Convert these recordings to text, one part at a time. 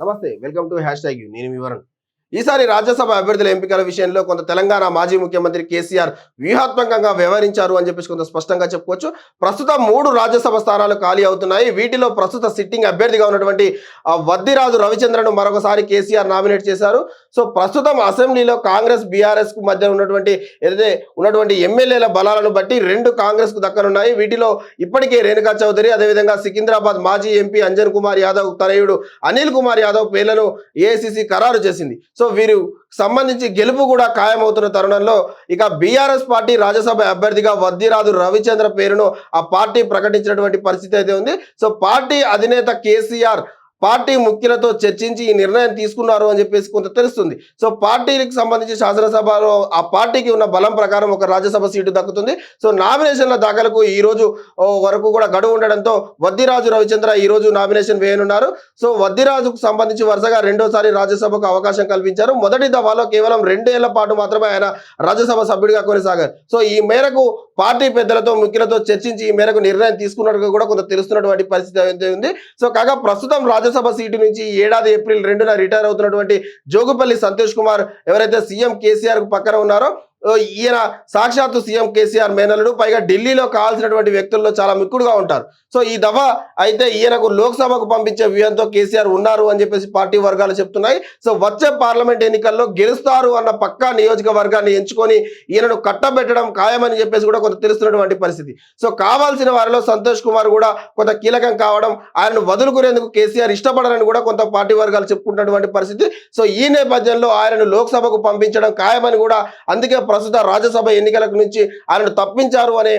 నమస్తే welcome to hash tag నేను వివరణ ఈసారి రాజ్యసభ అభ్యర్థుల ఎంపికల విషయంలో కొంత తెలంగాణ మాజీ ముఖ్యమంత్రి కేసీఆర్ వ్యూహాత్మకంగా వ్యవహరించారు అని చెప్పేసి కొంత స్పష్టంగా చెప్పుకోవచ్చు. ప్రస్తుతం మూడు రాజ్యసభ స్థానాలు ఖాళీ అవుతున్నాయి. వీటిలో ప్రస్తుత సిట్టింగ్ అభ్యర్థిగా ఉన్నటువంటి వద్దిరాజు రవిచంద్రను మరొకసారి కేసీఆర్ నామినేట్ చేశారు. సో ప్రస్తుతం అసెంబ్లీలో కాంగ్రెస్ బీఆర్ఎస్కు మధ్య ఉన్నటువంటి ఏదైతే ఉన్నటువంటి ఎమ్మెల్యేల బలాలను బట్టి రెండు కాంగ్రెస్కు దక్కనున్నాయి. వీటిలో ఇప్పటికే రేణుకా చౌదరి అదేవిధంగా సికింద్రాబాద్ మాజీ ఎంపీ అంజన్ కుమార్ యాదవ్ తనయుడు అనిల్ కుమార్ యాదవ్ పేర్లను ఏఐసిసి ఖరారు చేసింది. సో వీరు సంబంధించి గెలుపు కూడా ఖాయమవుతున్న తరుణంలో ఇక బీఆర్ఎస్ పార్టీ రాజ్యసభ అభ్యర్థిగా వద్దిరాజు రవిచంద్ర పేరును ఆ పార్టీ ప్రకటించినటువంటి పరిస్థితి అయితే ఉంది. సో పార్టీ అధినేత కేసీఆర్ పార్టీ ముఖ్యులతో చర్చించి ఈ నిర్ణయం తీసుకున్నారు అని చెప్పేసి కొంత తెలుస్తుంది. సో పార్టీకి సంబంధించి శాసనసభలో ఆ పార్టీకి ఉన్న బలం ప్రకారం ఒక రాజ్యసభ సీటు దక్కుతుంది. సో నామినేషన్ల దాఖలకు ఈ రోజు వరకు కూడా గడువు ఉండడంతో వద్దిరాజు రవిచంద్ర ఈ రోజు నామినేషన్ వేయనున్నారు. సో వద్దిరాజుకు సంబంధించి వరుసగా రెండోసారి రాజ్యసభకు అవకాశం కల్పించారు. మొదటి దఫాలో కేవలం రెండేళ్ళ పాటు మాత్రమే ఆయన రాజ్యసభ సభ్యుడిగా కొనసాగారు. సో ఈ మేరకు పార్టీ పెద్దలతో ముఖ్యులతో చర్చించి ఈ మేరకు నిర్ణయం తీసుకున్నట్టుగా కూడా కొంత తెలుస్తున్నటువంటి పరిస్థితి అయితే ఉంది. సో కాగా ప్రస్తుతం రాజ్యసభ సీటు నుంచి ఏడాది ఏప్రిల్ రెండున రిటైర్ అవుతున్నటువంటి జోగుపల్లి సంతోష్ కుమార్ ఎవరైతే సీఎం కేసీఆర్కు పక్కన ఉన్నారో ఈయన సాక్షాత్తు సీఎం కేసీఆర్ మేనలుడు పైగా ఢిల్లీలో కావాల్సినటువంటి వ్యక్తుల్లో చాలా మిక్కుడుగా ఉంటారు. సో ఈ దఫా అయితే ఈయనకు లోక్సభకు పంపించే వ్యూహంతో కేసీఆర్ ఉన్నారు అని చెప్పేసి పార్టీ వర్గాలు చెప్తున్నాయి. సో వచ్చే పార్లమెంట్ ఎన్నికల్లో గెలుస్తారు అన్న పక్కా నియోజకవర్గాన్ని ఎంచుకొని ఈయనను కట్టబెట్టడం ఖాయమని చెప్పేసి కూడా కొంత తెలుస్తున్నటువంటి పరిస్థితి. సో కావాల్సిన వారిలో సంతోష్ కుమార్ కూడా కొంత కీలకం కావడం ఆయనను వదులుకునేందుకు కేసీఆర్ ఇష్టపడరని కూడా కొంత పార్టీ వర్గాలు చెప్పుకుంటున్నటువంటి పరిస్థితి. సో ఈ నేపథ్యంలో ఆయనను లోక్సభకు పంపించడం ఖాయమని కూడా అందుకే ప్రస్తుత రాజ్యసభ ఎన్నికలకు నుంచి ఆయనను తప్పించారు అనే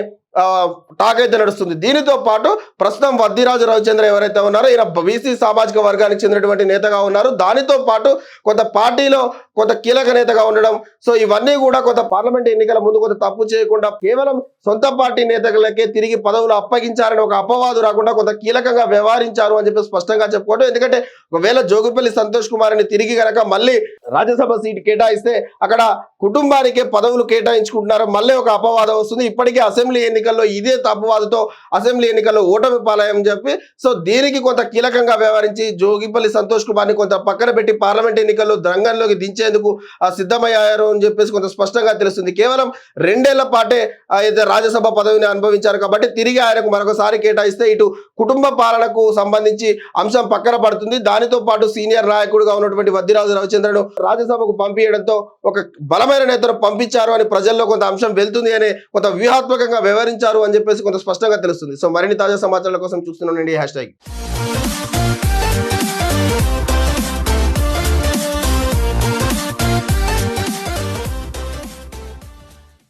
టాక్ అయితే నడుస్తుంది. దీనితో పాటు ప్రస్తుతం వద్దిరాజు రవిచంద్ర ఎవరైతే ఉన్నారో ఈయన బీసీ సామాజిక వర్గానికి చెందినటువంటి నేతగా ఉన్నారు. దానితో పాటు కొంత పార్టీలో కొంత కీలక నేతగా ఉండడం. సో ఇవన్నీ కూడా కొంత పార్లమెంట్ ఎన్నికల ముందు కొంత తప్పు చేయకుండా కేవలం సొంత పార్టీ నేతలకే తిరిగి పదవులు అప్పగించారని ఒక అపవాదు రాకుండా కొంత కీలకంగా వ్యవహరించారు అని చెప్పి స్పష్టంగా చెప్పుకోవడం ఎందుకంటే ఒకవేళ జోగుపల్లి సంతోష్ కుమార్ని తిరిగి గనక మళ్ళీ రాజ్యసభ సీట్ కేటాయిస్తే అక్కడ కుటుంబానికే పదవులు కేటాయించుకుంటున్నారు. మళ్ళీ ఒక అపవాదం వస్తుంది. ఇప్పటికే అసెంబ్లీ ఎన్నికల్లో ఇదే తప్పువాదుతో అసెంబ్లీ ఎన్నికల్లో ఓటమి పాలయ్యని చెప్పి సో దీనికి కొంత కీలకంగా వ్యవహరించి జోగిపల్లి సంతోష్ కుమార్ని కొంత పక్కన పెట్టి పార్లమెంట్ ఎన్నికల్లో రంగంలోకి దించేందుకు సిద్ధమయ్యారు అని చెప్పేసి కొంత స్పష్టంగా తెలుస్తుంది. కేవలం రెండేళ్ళ పాటే అయితే రాజ్యసభ పదవిని అనుభవించారు కాబట్టి తిరిగి ఆయనకు మరొకసారి కేటాయిస్తే ఇటు కుటుంబ పాలనకు సంబంధించి అంశం పక్కన పడుతుంది. దానితో పాటు సీనియర్ నాయకుడుగా ఉన్నటువంటి వద్దిరాజు రవిచంద్రను రాజ్యసభకు పంపించడంతో ఒక బలమైన నేతను పంపించారు అని ప్రజల్లో కొంత అంశం వెళ్తుంది అనే కొంత వ్యూహాత్మకంగా వ్యవహరించారు అని చెప్పేసి కొంత స్పష్టంగా తెలుస్తుంది. సో మరిన్ని తాజా సమాచారాల కోసం చూస్తున్నానండి హ్యాష్ ట్యాగ్.